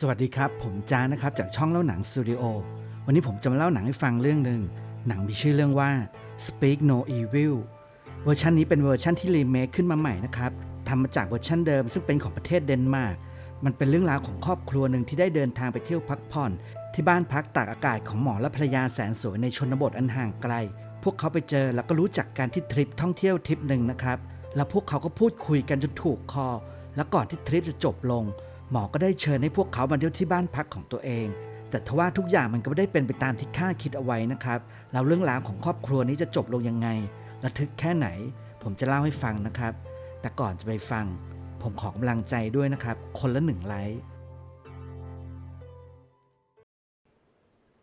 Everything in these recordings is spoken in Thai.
สวัสดีครับ ผมจ้านะครับจากช่องเล่าหนังสตูดิโอวันนี้ผมจะมาเล่าหนังให้ฟังเรื่องหนึ่งหนังมีชื่อเรื่องว่า Speak No Evil เวอร์ชันนี้เป็นเวอร์ชันที่รีเมคขึ้นมาใหม่นะครับทำมาจากเวอร์ชันเดิมซึ่งเป็นของประเทศเดนมาร์กมันเป็นเรื่องราวของครอบครัวหนึ่งที่ได้เดินทางไปเที่ยวพักผ่อน ที่บ้านพักตากอากาศของหมอและภรรยาแสนสวยในชนบทอันห่างไกล พวกเขาไปเจอแล้วก็รู้จักการที่ทริปท่องเที่ยวทริปหนึ่งนะครับแล้วพวกเขาก็พูดคุยกันจนถูกคอ แล้วก่อนที่ทริปจะจบลง หมอก็ได้เชิญให้พวกเขามาเที่ยวที่บ้านพักของตัวเอง แต่ทว่าทุกอย่างมันก็ไม่ได้เป็นไปตามที่คาดคิดเอาไว้นะครับแล้วเรื่องราวของครอบครัวนี้จะจบลงยังไงระทึกแค่ไหน ผมจะเล่าให้ฟังนะครับ แต่ก่อนจะไปฟัง ผมขอกำลังใจด้วยนะครับ คนละหนึ่งไลค์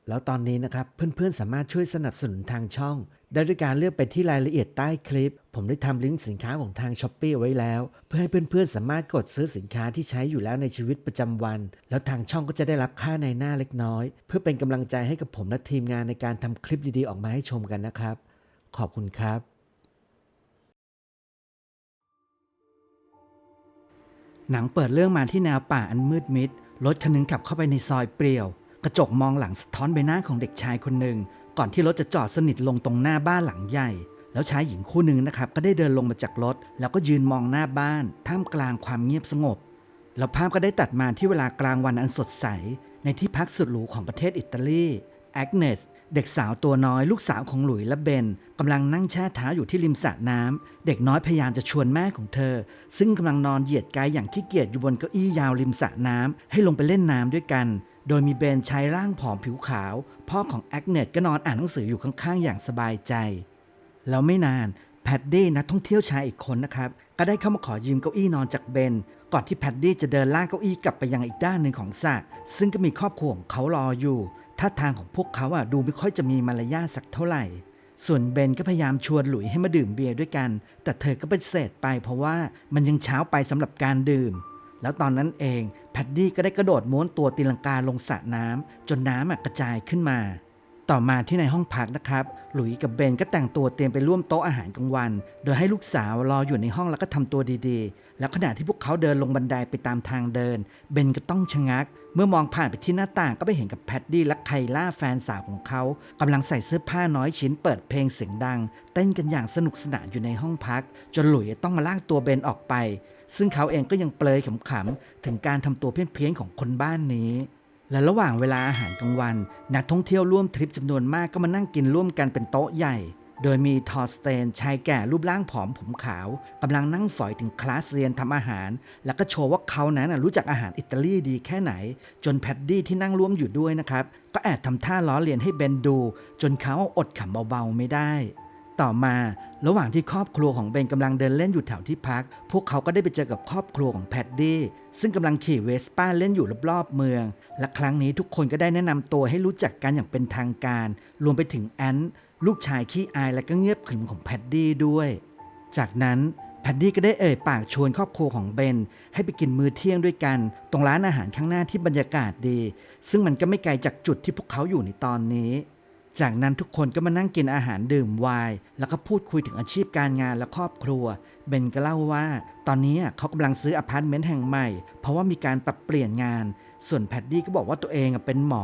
แล้วตอนนี้นะครับเพื่อนๆสามารถช่วยสนับสนุนทางช่อง ได้ด้วยการเลือกไปที่รายละเอียดใต้คลิป ผมได้ทำลิงก์สินค้าของทางช้อปปีไว้แล้ว เพื่อให้เพื่อนๆสามารถกดซื้อสินค้าที่ใช้อยู่แล้วในชีวิตประจำวัน แล้วทางช่องก็จะได้รับค่าในหน้าเล็กน้อย เพื่อเป็นกำลังใจให้กับผมและทีมงานในการทำคลิปดีๆออกมาให้ชมกันนะครับ ขอบคุณครับ หนังเปิดเรื่องมาที่แนวป่าอันมืดมิดรถคันหนึงขับเข้าไปในซอยเปลี่ยว กระจกมองหลังสะท้อนใบหน้าของเด็กชายคนหนึ่ง ก่อนที่รถจะจอดสนิทลงตรงหน้าบ้านหลังใหญ่ แล้วชายหญิงคู่หนึ่งนะครับ ก็ได้เดินลงมาจากรถ แล้วก็ยืนมองหน้าบ้าน ท่ามกลางความเงียบสงบ แล้วภาพก็ได้ตัดมาที่เวลากลางวันอันสดใส ในที่พักสุดหรูของประเทศอิตาลีแอกเนส เด็กสาวตัวน้อยลูกสาวของหลุยและเบนกำลังนั่งแช่เท้าอยู่ที่ริมสระน้ำเด็กน้อยพยายามจะชวนแม่ของเธอ ซึ่งกำลังนอนเหยียดกายอย่างขี้เกียจอยู่บนเก้าอี้ยาวริมสระน้ำให้ลงไปเล่นน้ำด้วยกัน โดยมีเบนชายร่างผอมผิวขาว พ่อของแอกเนสก็นอนอ่านหนังสืออยู่ข้างๆ อย่างสบายใจ แล้วไม่นานแพดดี้นักท่องเที่ยวชายอีกคนนะครับก็ได้เข้ามาขอยืมเก้าอี้นอนจากเบนก่อนที่แพดดี้จะเดินลากเก้าอี้กลับไปยังอีกด้านหนึ่งของสระซึ่งก็มีครอบครัวของเขารออยู่ ท่าทางของพวกเขาอะดูไม่ค่อยจะมีมารยาทสักเท่าไหร่ ส่วนเบนก็พยายามชวนหลุยให้มาดื่มเบียร์ด้วยกัน แต่เธอก็ปฏิเสธไปเพราะว่ามันยังเช้าไปสำหรับการดื่ม แล้วตอนนั้นเองแพดดี้ก็ได้กระโดดม้วนตัวตีลังกาลงสระน้ำจนน้ำกระจายขึ้นมา ต่อมาที่ในห้องพักนะครับ หลุยกับเบนก็แต่งตัวเตรียมไปร่วมโต๊ะอาหารกลางวัน โดยให้ลูกสาวรออยู่ในห้องแล้วก็ทำตัวดีๆ แล้วขณะที่พวกเขาเดินลงบันไดไปตามทางเดิน เบนก็ต้องชะงักเเมื่อมองผ่านไปที่หน้าต่างก็ไปเห็นกับแพดดี้และไคล่าแฟนสาวของเขากำลังใส่เสื้อผ้าน้อยชิ้นเปิดเพลงเสียงดัง เต้นกันอย่างสนุกสนานอยู่ในห้องพัก จนหลุยต้องมาลากตัวเบนออกไป ซึ่งเขาเองก็ยังเปลยขำๆถึงการทำตัวเพี้ยนๆของคนบ้านนี้และระหว่างเวลาอาหารกลางวัน นักท่องเที่ยวร่วมทริปจำนวนมากก็มานั่งกินร่วมกันเป็นโต๊ะใหญ่ โดยมีทอร์สเตนชายแก่รูปร่างผอมผมขาวกำลังนั่งฝอยถึงคลาสเรียนทำอาหาร แล้วก็โชว์ว่าเขานั้นรู้จักอาหารอิตาลีดีแค่ไหน จนแพดดี้ที่นั่งร่วมอยู่ด้วยนะครับ ก็แอบทำท่าล้อเลียนให้เบนดู จนเขาอดขำเบาๆไม่ได้ ต่อมาระหว่างที่ครอบครัวของเบนกำลังเดินเล่นอยู่แถวที่พัก พวกเขาก็ได้ไปเจอกับครอบครัวของแพดดี้ซึ่งกำลังขี่เวสป้าเล่นอยู่รอบๆเมือง และครั้งนี้ทุกคนก็ได้แนะนำตัวให้รู้จักกันอย่างเป็นทางการ รวมไปถึงแอน ลูกชายขี้อายและก็เงียบขรึมของแพดดี้ด้วย จากนั้นแพดดี้ก็ได้เอ่ยปากชวนครอบครัวของเบน ให้ไปกินมื้อเที่ยงด้วยกัน ตรงร้านอาหารข้างหน้าที่บรรยากาศดี ซึ่งมันก็ไม่ไกลจากจุดที่พวกเขาอยู่ในตอนนี้ จากนั้นทุกคนก็มานั่งกินอาหารดื่มไวน์แล้วก็พูดคุยถึงอาชีพการงานและครอบครัว เบนก็เล่าว่า ตอนนี้เขากำลังซื้ออพาร์ตเมนต์แห่งใหม่ เพราะว่ามีการปรับเปลี่ยนงาน ส่วนแพดดี้ก็บอกว่าตัวเองเป็นหมอ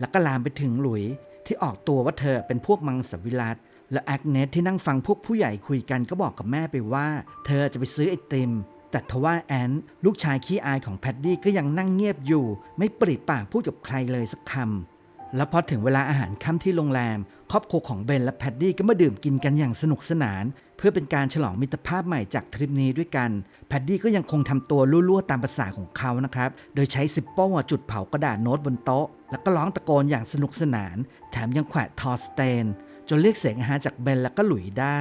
แล้วก็ลามไปถึงหลุย ที่ออกตัวว่าเธอเป็นพวกมังสวิรัตและแอคเนสที่นั่งฟังพวกผู้ใหญ่คุยกันก็บอกกับแม่ไปว่า เธอจะไปซื้อไอติม แต่ทว่าแอนลูกชายขี้อายของแพดดี้ก็ยังนั่งเงียบอยู่ ไม่ปริปากพูดกับใครเลยสักคำแล้วพอถึงเวลาอาหารค่ำที่โรงแรม ครอบครัวของเบนและแพดดี้ก็มาดื่มกินกันอย่างสนุกสนาน เพื่อเป็นการฉลองมิตรภาพใหม่จากทริปนี้ด้วยกันแพดดี้ก็ยังคงทำตัวลั่วๆตามภาษาของเขานะครับ โดยใช้ซิปโป้จุดเผากระดาษโน้ตบนโต๊ะ แล้วก็ร้องตะโกนอย่างสนุกสนาน แถมยังแขวะทอสเตน จนเรียกเสียงอาจากเบนแล้วก็หลุยได้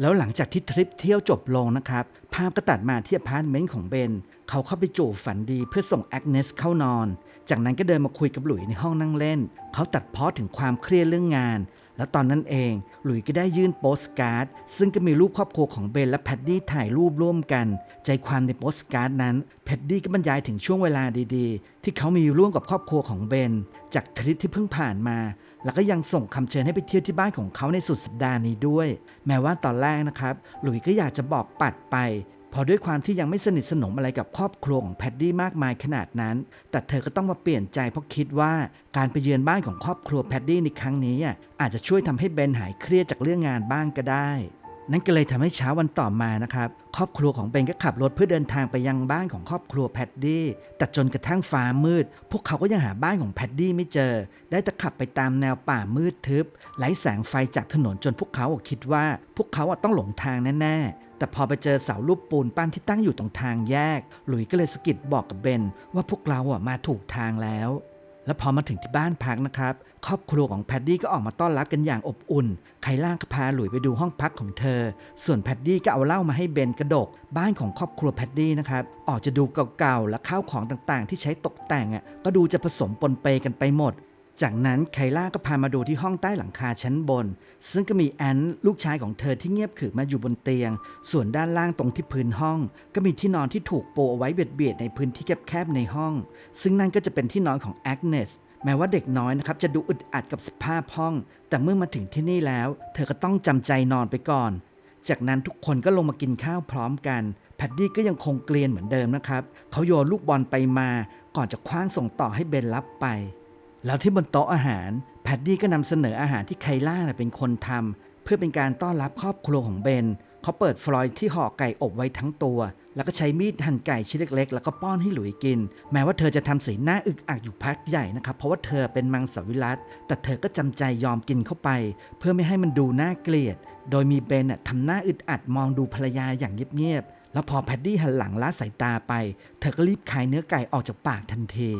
แล้วหลังจากที่ทริปเที่ยวจบลงนะครับ ภาพก็ตัดมาที่อพาร์ตเมนต์ของเบน เขาเข้าไปจูบฝันดีเพื่อส่งแอกเนสเข้านอน จากนั้นก็เดินมาคุยกับหลุยในห้องนั่งเล่น เขาตัดเพ้อถึงความเครียดเรื่องงาน แล้วตอนนั้นเอง หลุยส์ก็ได้ยื่นโปสการ์ด ซึ่งก็มีรูปครอบครัวของเบนและแพดดี้ถ่ายรูปร่วมกัน ใจความในโปสการ์ดนั้นแพดดี้ก็บรรยายถึงช่วงเวลาดีๆ ที่เขามีร่วมกับครอบครัวของเบน จากทริปที่เพิ่งผ่านมา แล้วก็ยังส่งคำเชิญให้ไปเที่ยวที่บ้านของเขาในสุดสัปดาห์นี้ด้วย แม้ว่าตอนแรกนะครับ หลุยส์ก็อยากจะบอกปัดไป พอด้วยความที่ยังไม่สนิทสนมอะไรกับครอบครัวของแพดดี้มากมายขนาดนั้น แต่เธอก็ต้องมาเปลี่ยนใจเพราะคิดว่าการไปเยือนบ้านของครอบครัวแพดดี้ในครั้งนี้อะอาจจะช่วยทำให้เบนหายเครียดจากเรื่องงานบ้างก็ได้ นั่นก็เลยทำให้เช้าวันต่อมานะครับ ครอบครัวของเบนก็ขับรถเพื่อเดินทางไปยังบ้านของครอบครัวแพดดี้แต่จนกระทั่งฟ้ามืด พวกเขาก็ยังหาบ้านของแพดดี้ไม่เจอ ได้แต่ขับไปตามแนวป่ามืดทึบไร้แสงไฟจากถนนจนพวกเขาคิดว่า พวกเขาต้องหลงทางแน่ๆ แต่พอไปเจอเสารูปปูนปั้นที่ตั้งอยู่ตรงทางแยก หลุยส์ก็เลยสะกิดบอกกับเบนว่าพวกเราอะมาถูกทางแล้ว แล้วพอมาถึงที่บ้านพักนะครับ ครอบครัวของแพดดี้ก็ออกมาต้อนรับกันอย่างอบอุ่น ไคล่าก็พาหลุยไปดูห้องพักของเธอ ส่วนแพดดี้ก็เอาเหล้ามาให้เบนกระดก บ้านของครอบครัวแพดดี้นะครับ ออกจะดูเก่าๆ และข้าวของต่างๆ ที่ใช้ตกแต่งอะก็ดูจะผสมปนเปกันไปหมด จากนั้นไคล่าก็พามาดูที่ห้องใต้หลังคาชั้นบน ซึ่งก็มีแอนลูกชายของเธอที่เงียบขรึมมาอยู่บนเตียง ส่วนด้านล่างตรงที่พื้นห้อง ก็มีที่นอนที่ถูกโปะเอาไว้เบียดๆในพื้นที่แคบๆในห้อง ซึ่งนั่นก็จะเป็นที่นอนของแอกเนสแม้ว่าเด็กน้อยนะครับจะดูอึดอัดกับสภาพห้อง แต่เมื่อมาถึงที่นี่แล้ว เธอก็ต้องจำใจนอนไปก่อน จากนั้นทุกคนก็ลงมากินข้าวพร้อมกันแพดดี้ก็ยังคงเกลียนเหมือนเดิมนะครับเขาโยนลูกบอลไปมา ก่อนจะคว้างส่งต่อให้เบนรับไป แล้วที่บนโต๊ะอาหารแพดดี้ก็นำเสนออาหารที่ไคล่าเป็นคนทำเพื่อเป็นการต้อนรับครอบครัวของเบนเขาเปิดฟลอยด์ที่ห่อไก่อบไว้ทั้งตัว แล้วก็ใช้มีดหั่นไก่ชิ้นเล็ก ๆ แล้วก็ป้อนให้หลุยกิน แม้ว่าเธอจะทำสีหน้าอึกอักอยู่พักใหญ่นะครับ เพราะว่าเธอเป็นมังสวิรัตแต่เธอก็จำใจยอมกินเข้าไป เพื่อไม่ให้มันดูน่าเกลียด โดยมีเบนน่ะทำหน้าอึดอัดมองดูภรรยาอย่างเงียบๆแล้วพอแพดดี้หันหลังละสายตาไป เธอก็รีบคายเนื้อไก่ออกจากปากทันที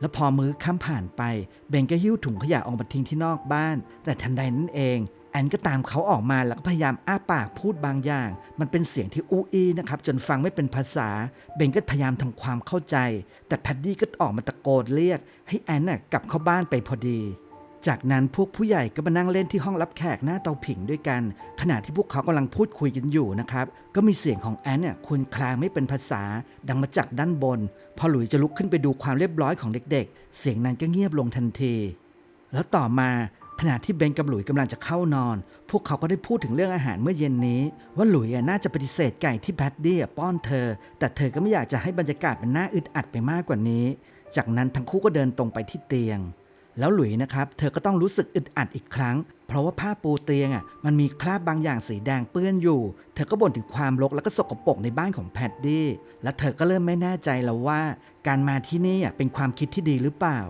แล้วพอมื้อค่ำผ่านไป เบนก็หิ้วถุงขยะออกมาทิ้งที่นอกบ้าน แต่ทันใดนั้นเอง แอนก็ตามเขาออกมาแล้วก็พยายามอ้าปากพูดบางอย่าง มันเป็นเสียงที่อู้อี้นะครับ จนฟังไม่เป็นภาษา เบนก็พยายามทำความเข้าใจ แต่แพดดี้ก็ออกมาตะโกนเรียก ให้แอนน่ะกลับเข้าบ้านไปพอดี จากนั้นพวกผู้ใหญ่ก็มานั่งเล่นที่ห้องรับแขกหน้าเตาผิงด้วยกัน ขณะที่พวกเขากำลังพูดคุยกันอยู่นะครับ ก็มีเสียงของแอนเนี่ยคุณคลางไม่เป็นภาษา ดังมาจากด้านบน พอหลุยจะลุกขึ้นไปดูความเรียบร้อยของเด็กๆ เสียงนั้นก็เงียบลงทันที แล้วต่อมาขณะที่เบนกับหลุยกำลังจะเข้านอน พวกเขาก็ได้พูดถึงเรื่องอาหารเมื่อเย็นนี้ ว่าหลุยน่าจะปฏิเสธไก่ที่แพดดี้ป้อนเธอ แต่เธอก็ไม่อยากจะให้บรรยากาศมันน่าอึดอัดไปมากกว่านี้ จากนั้นทั้งคู่ก็เดินตรงไปที่เตียง แล้วหลุยนะครับ เธอก็ต้องรู้สึกอึดอัดอีกครั้ง เพราะว่าผ้าปูเตียงอะมันมีคราบบางอย่างสีแดงเปื้อนอยู่ เธอก็บ่นถึงความรกแล้วก็สกปรกในบ้านของแพดดี้และเธอก็เริ่มไม่แน่ใจแล้วว่า การมาที่นี่อะเป็นความคิดที่ดีหรือเปล่า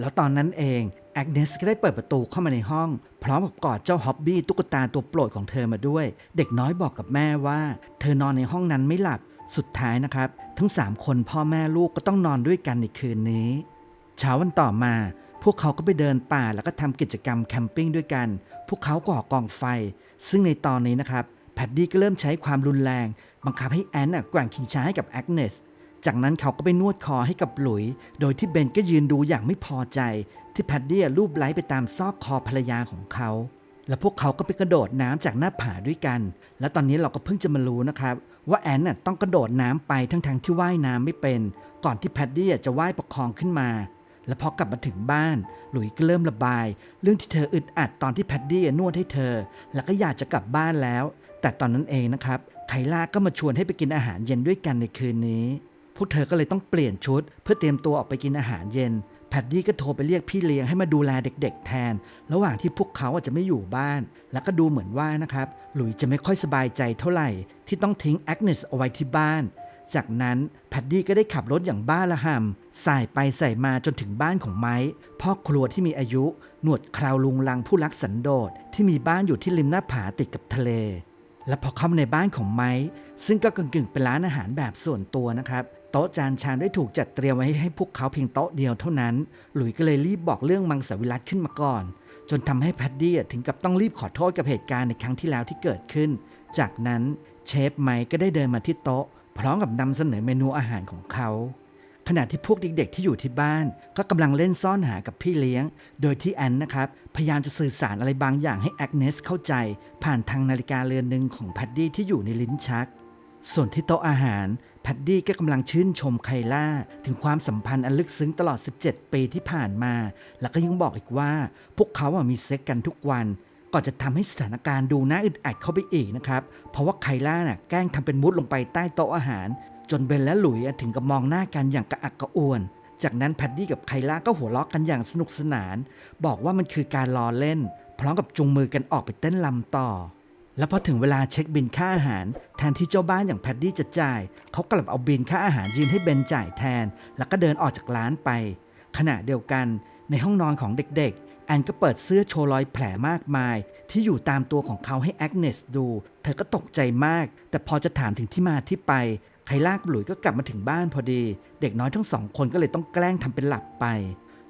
แล้วตอนนั้นเองแอกเนสก็ได้เปิดประตูเข้ามาในห้อง พร้อมกับกอดเจ้าฮอบบี้ตุ๊กตาตัวโปรดของเธอมาด้วย เด็กน้อยบอกกับแม่ว่า เธอนอนในห้องนั้นไม่หลับสุดท้ายนะครับ ทั้ง 3 คนพ่อแม่ลูกก็ต้องนอนด้วยกันในคืนนี้ เช้าวันต่อมา พวกเขาก็ไปเดินป่าแล้วก็ทำกิจกรรมแคมปิ้งด้วยกัน พวกเขาก่อกองไฟ ซึ่งในตอนนี้นะครับแพดดี้ก็เริ่มใช้ความรุนแรง บังคับให้แอนน่ะแกว่งชิงช้าให้กับแอกเนสจากนั้นเขาก็ไปนวดคอให้กับหลุย โดยที่เบนก็ยืนดูอย่างไม่พอใจ ที่แพดดี้ลูบไล้ไปตามซอกคอภรรยาของเขา แล้วพวกเขาก็ไปกระโดดน้ำจากหน้าผาด้วยกัน และตอนนี้เราก็เพิ่งจะมารู้นะครับว่าแอนน่ะต้องกระโดดน้ำไปทั้งๆที่ว่ายน้ำไม่เป็น ก่อนที่แพดดี้จะว่ายประคองขึ้นมา และพอกลับมาถึงบ้าน หลุยส์ก็เริ่มระบาย เรื่องที่เธออึดอัดตอนที่แพดดี้นวดให้เธอ แล้วก็อยากจะกลับบ้านแล้ว แต่ตอนนั้นเองนะครับไคล่าก็มาชวนให้ไปกินอาหารเย็นด้วยกันในคืนนี้ พวกเธอก็เลยต้องเปลี่ยนชุด เพื่อเตรียมตัวออกไปกินอาหารเย็น แพดดี้ก็โทรไปเรียกพี่เลี้ยงให้มาดูแลเด็ก ๆ แทน ระหว่างที่พวกเขาอาจจะไม่อยู่บ้าน แล้วก็ดูเหมือนว่านะครับ หลุยส์จะไม่ค่อยสบายใจเท่าไหร่ ที่ต้องทิ้งแอกเนสเอาไว้ที่บ้าน จากนั้นแพดดี้ก็ได้ขับรถอย่างบ้าละห่ำสายไปใส่มาจนถึงบ้านของไม้พ่อครัวที่มีอายุ หนวดคราวลุงลังผู้รักสันโดษที่มีบ้านอยู่ที่ริมหน้าผาติดกับทะเล และพอเข้ามาในบ้านของไม้ซึ่งก็กึ่งๆเป็นร้านอาหารแบบส่วนตัวนะครับโต๊ะจานชามได้ถูกจัดเตรียมไว้ให้พวกเขาเพียงโต๊ะเดียวเท่านั้น หลุยก็เลยรีบบอกเรื่องมังสวิรัตขึ้นมาก่อน จนทำให้แพดดี้ถึงกับต้องรีบขอโทษกับเหตุการณ์ในครั้งที่แล้วที่เกิดขึ้น จากนั้นเชฟไมค์ก็ได้เดินมาที่โต๊ะ พร้อมกับนำเสนอเมนูอาหารของเขา ขณะที่พวกเด็กๆที่อยู่ที่บ้าน ก็กำลังเล่นซ่อนหากับพี่เลี้ยง โดยที่แอนนะครับ พยายามจะสื่อสารอะไรบางอย่างให้แอกเนสเข้าใจ ผ่านทางนาฬิกาเรือนหนึ่งของแพดดี้ที่อยู่ในลิ้นชัก ส่วนที่โต๊ะอาหารแพดดี้ก็กำลังชื่นชมไคล่า ถึงความสัมพันธ์อันลึกซึ้งตลอด 17 ปีที่ผ่านมา แล้วก็ยังบอกอีกว่า พวกเขาอะมีเซ็กกันทุกวัน ก่อนจะทำให้สถานการณ์ดูน่าอึดอัดเข้าไปอีกนะครับ เพราะว่าไคล่าน่ะแกล้งทำเป็นมุดลงไปใต้โต๊ะอาหาร จนเบนและหลุยถึงกับมองหน้ากันอย่างกระอักกระอ่วน จากนั้นแพดดี้กับไคล่าก็หัวเราะกันอย่างสนุกสนาน บอกว่ามันคือการล้อเล่น พร้อมกับจูงมือกันออกไปเต้นลำต่อ แล้วพอถึงเวลาเช็คบินค่าอาหาร แทนที่เจ้าบ้านอย่างแพดดี้จะจ่ายเขากลับเอาบินค่าอาหารยืนให้เบนจ่ายแทน แล้วก็เดินออกจากร้านไป ขณะเดียวกันในห้องนอนของเด็ก แอนก็เปิดเสื้อโชว์รอยแผลมากมาย ที่อยู่ตามตัวของเขาให้แอกเนสดู เธอก็ตกใจมาก แต่พอจะถามถึงที่มาที่ไปไคลากบหลุยก็กลับมาถึงบ้านพอดี เด็กน้อยทั้งสองคนก็เลยต้องแกล้งทำเป็นหลับไป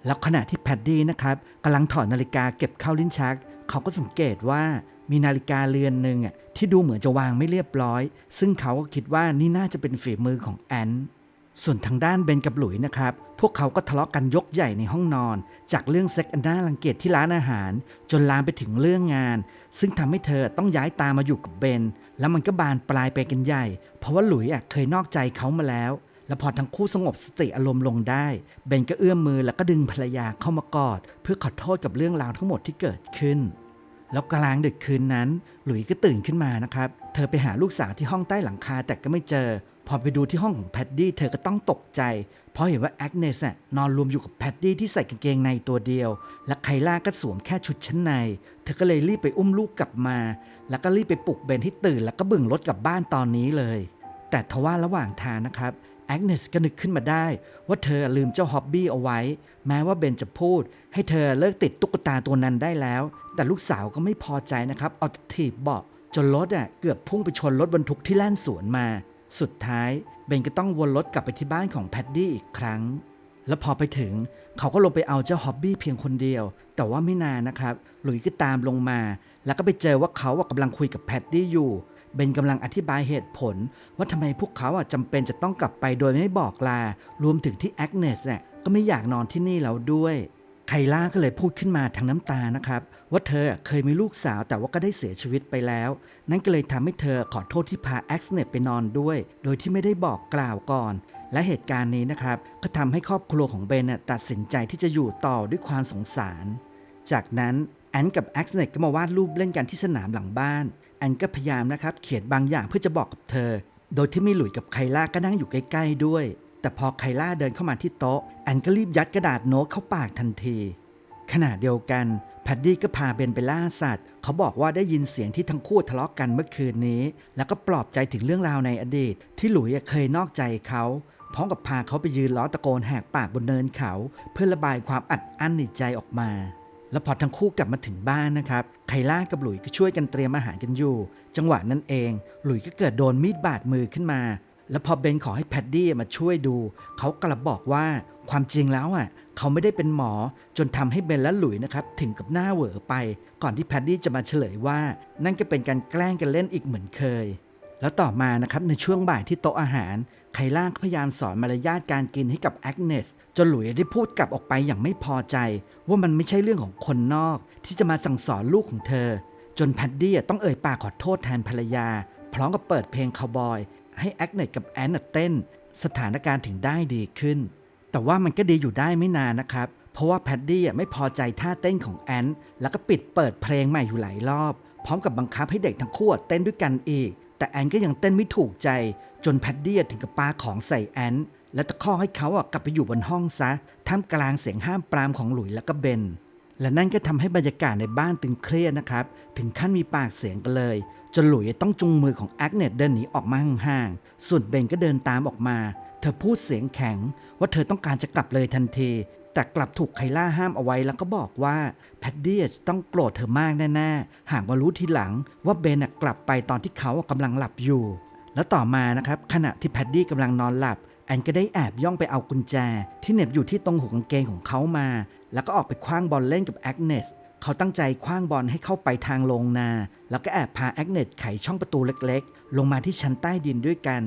แล้วขณะที่แพดดี้นะครับกำลังถอดนาฬิกาเก็บเข้าลิ้นชัก เขาก็สังเกตว่ามีนาฬิกาเรือนหนึ่งอะที่ดูเหมือนจะวางไม่เรียบร้อย ซึ่งเขาก็คิดว่านี่น่าจะเป็นฝีมือของแอน ส่วนทางด้านเบนกับหลุยนะครับ พวกเขาก็ทะเลาะกันยกใหญ่ในห้องนอน จากเรื่องเซ็กอันน่ารังเกียจที่ร้านอาหาร จนลามไปถึงเรื่องงาน ซึ่งทำให้เธอต้องย้ายตามมาอยู่กับเบน แล้วมันก็บานปลายไปกันใหญ่ เพราะว่าหลุยอะเคยนอกใจเขามาแล้ว แล้วพอทั้งคู่สงบสติอารมณ์ลงได้ เบนก็เอื้อมมือแล้วก็ดึงภรรยาเข้ามากอด เพื่อขอโทษกับเรื่องราวทั้งหมดที่เกิดขึ้นแล้วกลางดึกคืนนั้น หลุยส์ก็ตื่นขึ้นมานะครับ เธอไปหาลูกสาวที่ห้องใต้หลังคาแต่ก็ไม่เจอ พอไปดูที่ห้องของแพดดี้เธอก็ต้องตกใจ เพราะเห็นว่าแอกเนสน่ะนอนรวมอยู่กับแพดดี้ที่ใส่กางเกงในตัวเดียว และไคล่าก็สวมแค่ชุดชั้นใน เธอก็เลยรีบไปอุ้มลูกกลับมา แล้วก็รีบไปปลุกเบนให้ตื่น แล้วก็บึ่งรถกลับบ้านตอนนี้เลย แต่ทว่าระหว่างทางนะครับแอกเนสก็นึกขึ้นมาได้ ว่าเธอลืมเจ้าฮอบบี้เอาไว้ แม้ว่าเบนจะพูด ให้เธอเลิกติดตุ๊กตาตัวนั้นได้แล้ว แต่ลูกสาวก็ไม่พอใจนะครับเอาถีบเบาะจนรถอะเกือบพุ่งไปชนรถบรรทุกที่แล่นสวนมา สุดท้ายเบนก็ต้องวนรถกลับไปที่บ้านของแพดดี้อีกครั้ง แล้วพอไปถึงเขาก็ลงไปเอาเจ้าฮอบบี้เพียงคนเดียว แต่ว่าไม่นานนะครับหลุยส์ก็ตามลงมา แล้วก็ไปเจอว่าเขาอะกำลังคุยกับแพดดี้อยู่เบนกำลังอธิบายเหตุผล ว่าทำไมพวกเขาอะจำเป็นจะต้องกลับไปโดยไม่บอกลา รวมถึงที่แอกเนสเนี่ยก็ไม่อยากนอนที่นี่แล้วด้วยไคล่าก็เลยพูดขึ้นมาทางน้ำตานะครับ ว่าเธอเคยมีลูกสาวแต่ว่าก็ได้เสียชีวิตไปแล้ว นั่นก็เลยทำให้เธอขอโทษที่พาแอ็กซ์เนตไปนอนด้วย โดยที่ไม่ได้บอกกล่าวก่อน และเหตุการณ์นี้นะครับ ก็ทำให้ครอบครัวของเบนตัดสินใจที่จะอยู่ต่อด้วยความสงสาร จากนั้นแอนกับแอ็กซ์เนตก็มาวาดรูปเล่นกันที่สนามหลังบ้านแอนก็พยายามนะครับเขียนบางอย่างเพื่อจะบอกกับเธอ โดยที่มีหลุยกับไคล่าก็นั่งอยู่ใกล้ๆด้วย แต่พอไคล่าเดินเข้ามาที่โต๊ะแอนก็รีบยัดกระดาษโน้ตเข้าปากทันที ขณะเดียวกัน แพดดี้ก็พาเบนไปล่าสัตว์ เขาบอกว่าได้ยินเสียงที่ทั้งคู่ทะเลาะกันเมื่อคืนนี้ แล้วก็ปลอบใจถึงเรื่องราวในอดีต ที่หลุยส์เคยนอกใจเขาพร้อมกับพาเขาไปยืนล้อตะโกนแหกปากบนเนินเขา เพื่อระบายความอัดอั้นในใจออกมา แล้วพอทั้งคู่กลับมาถึงบ้านนะครับไคล่ากับหลุยส์ก็ช่วยกันเตรียมอาหารกันอยู่ จังหวะนั้นเอง หลุยส์ก็เกิดโดนมีดบาดมือขึ้นมา แล้วพอเบนขอให้แพดดี้มาช่วยดู เขากลับบอกว่าความจริงแล้วอะเขาไม่ได้เป็นหมอจนทำให้เบนและหลุยนะครับถึงกับหน้าเหวอไป ก่อนที่แพดดี้จะมาเฉลยว่า นั่นก็เป็นการแกล้งกันเล่นอีกเหมือนเคย แล้วต่อมานะครับในช่วงบ่ายที่โต๊ะอาหารไคล่าพยายามสอนมารยาทการกินให้กับแอกเนสจนหลุยได้พูดกลับออกไปอย่างไม่พอใจ ว่ามันไม่ใช่เรื่องของคนนอก ที่จะมาสั่งสอนลูกของเธอ จนแพดดี้ต้องเอ่ยปากขอโทษแทนภรรยาพร้อมกับเปิดเพลงคาวบอย ให้แอกเนตกับแอนนาเต้น สถานการณ์ถึงได้ดีขึ้น แต่ว่ามันก็ดีอยู่ได้ไม่นานนะครับ เพราะว่าแพดดี้ไม่พอใจท่าเต้นของแอนแล้วก็ปิดเปิดเพลงใหม่อยู่หลายรอบ พร้อมกับบังคับให้เด็กทั้งคู่เต้นด้วยกันอีก แต่แอนก็ยังเต้นไม่ถูกใจ จนแพดดี้ถึงกับปาของใส่แอนและตะคอกให้เขาอะกลับไปอยู่บนห้องซะท่ามกลางเสียงห้ามปรามของหลุยและก็เบนและนั่นก็ทำให้บรรยากาศในบ้านตึงเครียดนะครับ ถึงขั้นมีปากเสียงกันเลย จนหลุยต้องจุงมือของแอกเนตเดินหนีออกมาห่างๆ ส่วนเบนก็เดินตามออกมา เธอพูดเสียงแข็ง ว่าเธอต้องการจะกลับเลยทันที แต่กลับถูกไคล่าห้ามเอาไว้แล้วก็บอกว่าแพดดี้จะต้องโกรธเธอมากแน่ๆ หากมารู้ทีหลังว่าเบนกลับไปตอนที่เขากำลังหลับอยู่ แล้วต่อมานะครับขณะที่แพดดี้กำลังนอนหลับแอนก็ได้แอบย่องไปเอากุญแจ ที่เหน็บอยู่ที่ตรงหูกางเกงของเขามา แล้วก็ออกไปคว้างบอลเล่นกับแอกเนส เขาตั้งใจคว้างบอลให้เข้าไปทางลงนา แล้วก็แอบพาแอกเนสไขช่องประตูเล็กๆ ลงมาที่ชั้นใต้ดินด้วยกัน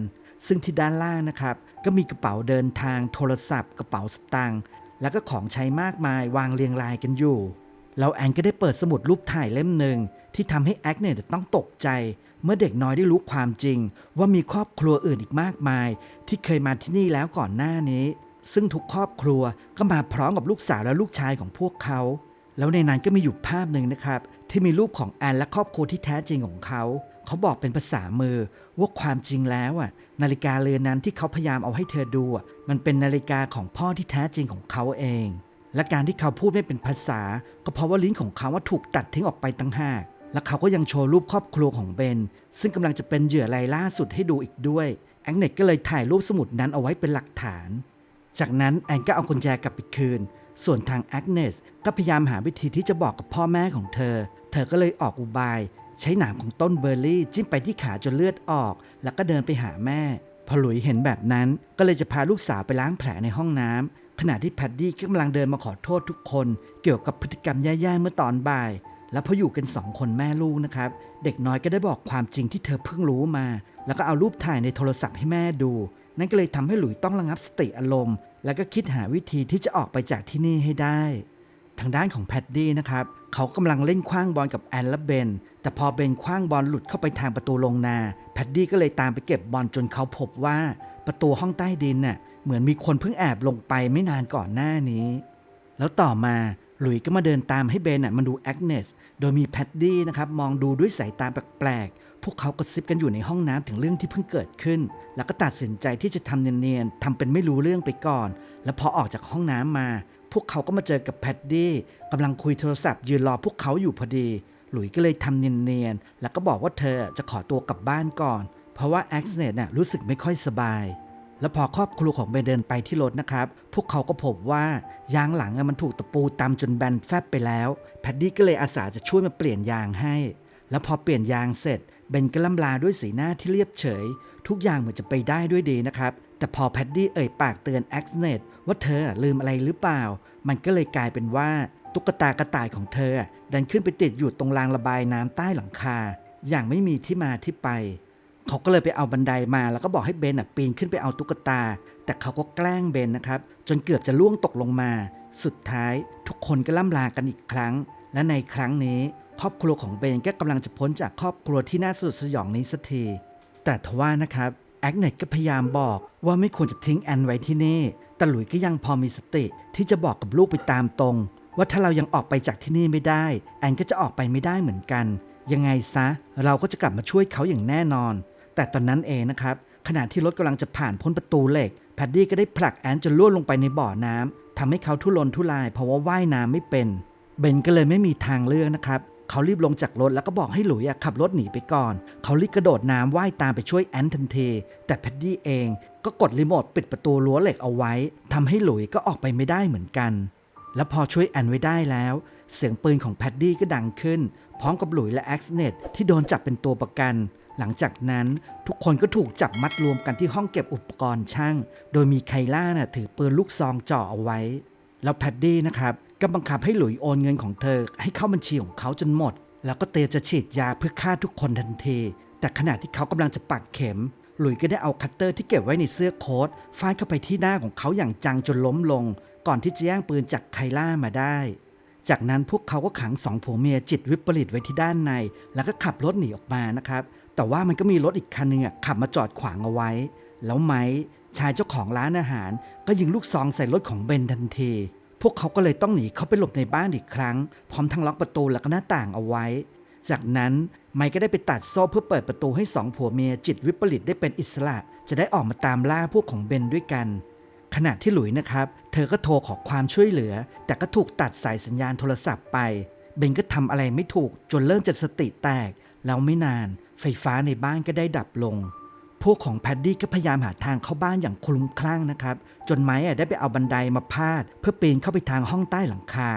ซึ่งที่ด้านล่างนะครับ ก็มีกระเป๋าเดินทางโทรศัพท์ กระเป๋าสตางค์แล้วก็ของใช้มากมายวางเรียงรายกันอยู่แล้วแอนก็ได้เปิดสมุดรูปถ่ายเล่มหนึ่งที่ทำให้แอกเนตต้องตกใจ เมื่อเด็กน้อยได้รู้ความจริง ว่ามีครอบครัวอื่นอีกมากมาย ที่เคยมาที่นี่แล้วก่อนหน้านี้ ซึ่งทุกครอบครัวก็มาพร้อมกับลูกสาวและลูกชายของพวกเขา แล้วในนั้นก็มีอยู่ภาพหนึ่งนะครับ ที่มีรูปของแอนและครอบครัวที่แท้จริงของเขา เขาบอกเป็นภาษามือว่าความจริงแล้วอะนาฬิกาเรือนนั้นที่เขาพยายามเอาให้เธอดูอะมันเป็นนาฬิกาของพ่อที่แท้จริงของเขาเอง และการที่เขาพูดไม่เป็นภาษา ก็เพราะว่าลิ้นของเขาว่าถูกตัดทิ้งออกไปตั้งหากและเขาก็ยังโชว์รูปครอบครัวของเบน ซึ่งกำลังจะเป็นเหยื่อรายล่าสุดให้ดูอีกด้วยแองเน็ตก็เลยถ่ายรูปสมุดนั้นเอาไว้เป็นหลักฐาน จากนั้นแอนก็เอากุญแจกลับไปคืน ส่วนทางแอกเนสก็พยายามหาวิธีที่จะบอกกับพ่อแม่ของเธอ เธอก็เลยออกอุบาย ใช้หนามของต้นเบอร์รี่จิ้มไปที่ขาจนเลือดออก แล้วก็เดินไปหาแม่ พอหลุยเห็นแบบนั้น ก็เลยจะพาลูกสาวไปล้างแผลในห้องน้ำขณะที่แพดดี้ก็กำลังเดินมาขอโทษทุกคน เกี่ยวกับพฤติกรรมแย่ๆเมื่อตอนบ่าย แล้วพออยู่กันสองคนแม่ลูกนะครับ เด็กน้อยก็ได้บอกความจริงที่เธอเพิ่งรู้มา แล้วก็เอารูปถ่ายในโทรศัพท์ให้แม่ดูนั่นก็เลยทำให้หลุยต้องระงับสติอารมณ์ แล้วก็คิดหาวิธีที่จะออกไปจากที่นี่ให้ได้ ทางด้านของแพดดี้นะครับ เขากำลังเล่นคว้างบอลกับแอนและเบน แต่พอเบนคว้างบอลหลุดเข้าไปทางประตูลงนา แพดดี้ก็เลยตามไปเก็บบอลจนเขาพบว่าประตูห้องใต้ดินน่ะเหมือนมีคนเพิ่งแอบลงไปไม่นานก่อนหน้านี้ แล้วต่อมาหลุยส์ก็มาเดินตามให้เบนน่ะมาดูแอกเนส โดยมีแพดดี้นะครับมองดูด้วยสายตาแปลกๆ พวกเขากระซิบกันอยู่ในห้องน้ำถึงเรื่องที่เพิ่งเกิดขึ้น แล้วก็ตัดสินใจที่จะทำเนียนๆทำเป็นไม่รู้เรื่องไปก่อน แล้วพอออกจากห้องน้ำมา พวกเขาก็มาเจอกับแพดดี้กำลังคุยโทรศัพท์ยืนรอพวกเขาอยู่พอดี หลุยส์ก็เลยทำเนียนๆแล้วก็บอกว่าเธอจะขอตัวกลับบ้านก่อน เพราะว่าแอ็กซ์เนตน่ะรู้สึกไม่ค่อยสบายแล้วพอครอบครัวของเบเดินไปที่รถนะครับ พวกเขาก็พบว่ายางหลังมันถูกตะปูตำจนแบนแฟบไปแล้ว แพดดี้ก็เลยอาสาจะช่วยมาเปลี่ยนยางให้ แล้วพอเปลี่ยนยางเสร็จ เบนก็ล่ำลาด้วยสีหน้าที่เรียบเฉย ทุกอย่างเหมือนจะไปได้ด้วยดีนะครับ แต่พอแพดดี้เอ่ยปากเตือนแอ็กเนตว่าเธอลืมอะไรหรือเปล่า มันก็เลยกลายเป็นว่าตุ๊กตากระต่ายของเธอ ดันขึ้นไปติดอยู่ตรงรางระบายน้ำใต้หลังคา อย่างไม่มีที่มาที่ไป เขาก็เลยไปเอาบันไดมาแล้วก็บอกให้เบนปีนขึ้นไปเอาตุ๊กตา แต่เขาก็แกล้งเบนนะครับ จนเกือบจะล่วงตกลงมา สุดท้ายทุกคนก็ล่ำลากันอีกครั้ง และในครั้งนี้ ครอบครัวของเบนก็กำลังจะพ้นจากครอบครัวที่น่าสยดสยองนี้สักที แต่ทว่านะครับแอกเนตก็พยายามบอกว่าไม่ควรจะทิ้งแอนไว้ที่นี่ แต่หลุยก็ยังพอมีสติที่จะบอกกับลูกไปตามตรง ว่าถ้าเรายังออกไปจากที่นี่ไม่ได้ แอนก็จะออกไปไม่ได้เหมือนกัน ยังไงซะ เราก็จะกลับมาช่วยเขาอย่างแน่นอน แต่ตอนนั้นเองนะครับขณะที่รถกำลังจะผ่านพ้นประตูเหล็กแพดดี้ก็ได้ผลักแอนจนล่วงลงไปในบ่อน้ำทำให้เขาทุรนทุรายเพราะว่าว่ายน้ำไม่เป็น เบนก็เลยไม่มีทางเลือกนะครับ เขารีบลงจากรถแล้วก็บอกให้หลุย์ขับรถหนีไปก่อน เขารีบกระโดดน้ำว่ายตามไปช่วยแอนทันที แต่แพดดี้เองก็กดรีโมทปิดประตูรั้วเหล็กเอาไว้ทำให้หลุย์ก็ออกไปไม่ได้เหมือนกัน แล้วพอช่วยแอนไว้ได้แล้ว เสียงปืนของแพดดี้ก็ดังขึ้น พร้อมกับหลุย์และแอ็กซ์เนตที่โดนจับเป็นตัวประกันหลังจากนั้นทุกคนก็ถูกจับมัดรวมกันที่ห้องเก็บอุปกรณ์ช่าง โดยมีไคล่าน่ะถือปืนลูกซองจ่อเอาไว้ แล้วแพดดี้นะครับ ก็บังคับให้หลุย์โอนเงินของเธอ ให้เข้าบัญชีของเขาจนหมด แล้วก็เตรียมจะฉีดยาเพื่อฆ่าทุกคนทันที แต่ขณะที่เขากำลังจะปักเข็ม หลุย์ก็ได้เอาคัตเตอร์ที่เก็บไว้ในเสื้อโค้ทฟาดเข้าไปที่หน้าของเขาอย่างจังจนล้มลง ก่อนที่จะแย่งปืนจากไคล่ามาได้ จากนั้นพวกเขาก็ขังสองผัวเมียจิตวิปริตไว้ที่ด้านใน แล้วก็ขับรถหนีออกมานะครับ แต่ว่ามันก็มีรถอีกคันหนึงขับมาจอดขวางเอาไว้ แล้วไม้ชายเจ้าของร้านอาหาร ก็ยิงลูกซองใส่รถของเบนทันที พวกเขาก็เลยต้องหนีเข้าไปหลบในบ้านอีกครั้ง พร้อมทั้งล็อกประตูและก็หน้าต่างเอาไว้ จากนั้นไมค์ก็ได้ไปตัดโซ่เพื่อเปิดประตูให้สองผัวเมียจิตวิปริตได้เป็นอิสระ จะได้ออกมาตามล่าพวกของเบนด้วยกัน ขณะที่หลุยส์นะครับ เธอก็โทรขอความช่วยเหลือ แต่ก็ถูกตัดสายสัญญาณโทรศัพท์ไปเบนก็ทำอะไรไม่ถูกจนเริ่มจะสติแตก แล้วไม่นาน ไฟฟ้าในบ้านก็ได้ดับลง พวกของแพดดี้ก็พยายามหาทางเข้าบ้านอย่างคลุ้มคลั่งนะครับ จนไม้ได้ไปเอาบันไดมาพาด เพื่อปีนเข้าไปทางห้องใต้หลังคา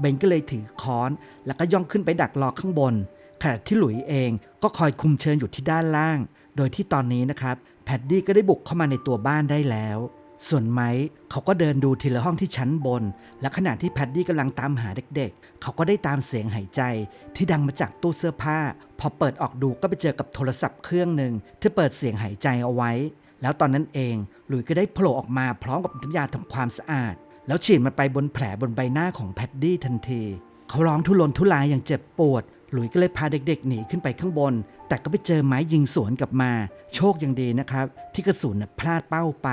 เบนก็เลยถือค้อน แล้วก็ย่องขึ้นไปดักรอข้างบน ขณะที่หลุยเองก็คอยคุมเชิญอยู่ที่ด้านล่าง โดยที่ตอนนี้นะครับแพดดี้ก็ได้บุกเข้ามาในตัวบ้านได้แล้ว ส่วนไม้เขาก็เดินดูทีละห้องที่ชั้นบน และขณะที่แพดดี้กำลังตามหาเด็กๆ เขาก็ได้ตามเสียงหายใจที่ดังมาจากตู้เสื้อผ้า พอเปิดออกดูก็ไปเจอกับโทรศัพท์เครื่องหนึ่งที่เปิดเสียงหายใจเอาไว้ แล้วตอนนั้นเอง หลุยส์ก็ได้โผล่ออกมาพร้อมกับน้ำยาทำความสะอาด แล้วฉีดมันไปบนแผลบนใบหน้าของแพดดี้ทันที เขาร้องทุรนทุรายอย่างเจ็บปวด หลุยส์ก็เลยพาเด็กๆ หนีขึ้นไปข้างบน แต่ก็ไปเจอไม้ยิงสวนกลับมา โชคยังดีนะครับ ที่กระสุนพลาดเป้าไป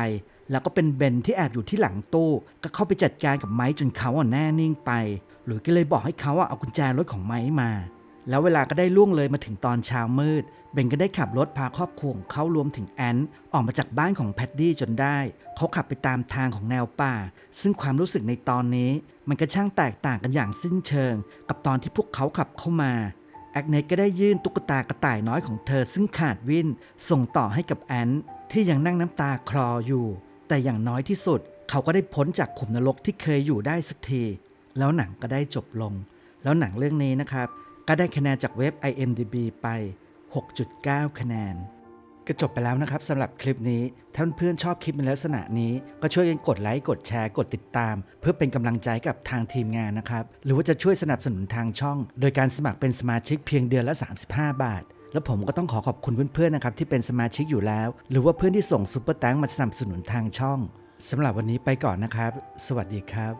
แล้วก็เป็นเบนที่แอบอยู่ที่หลังตู้ ก็เข้าไปจัดการกับไม้จนเขาอะแน่นิ่งไป หลุยส์ก็เลยบอกให้เขาอะเอากุญแจรถของไม้มา แล้วเวลาก็ได้ล่วงเลยมาถึงตอนเช้ามืด เบนก็ได้ขับรถพาครอบครัวของเขารวมถึงแอนน์ออกมาจากบ้านของแพดดี้จนได้ เขาขับไปตามทางของแนวป่า ซึ่งความรู้สึกในตอนนี้ มันก็ช่างแตกต่างกันอย่างสิ้นเชิง กับตอนที่พวกเขาขับเข้ามาแอกเนตก็ได้ยื่นตุ๊กตากระต่ายน้อยของเธอซึ่งขาดวิ่นส่งต่อให้กับแอนน์ที่ยังนั่งน้ำตาคลออยู่ แต่อย่างน้อยที่สุด เขาก็ได้พ้นจากขุมนรกที่เคยอยู่ได้สักที แล้วหนังก็ได้จบลง แล้วหนังเรื่องนี้นะครับ ก็ได้คะแนนจากเว็บ IMDB ไป 6.9 คะแนน ก็จบไปแล้วนะครับสำหรับคลิปนี้ ถ้าเพื่อนชอบคลิปในลักษณะนี้ ก็ช่วยกันกดไลค์ กดแชร์ กดติดตาม เพื่อเป็นกำลังใจกับทางทีมงานนะครับ หรือว่าจะช่วยสนับสนุนทางช่อง โดยการสมัครเป็นสมาชิกเพียงเดือนละ 35 บาท แล้วผมก็ต้องขอขอบคุณเพื่อนๆนะครับที่เป็นสมาชิกอยู่แล้ว หรือว่าเพื่อนที่ส่งซุปเปอร์แตงมาสนับสนุนทางช่องสำหรับวันนี้ไปก่อนนะครับ สวัสดีครับ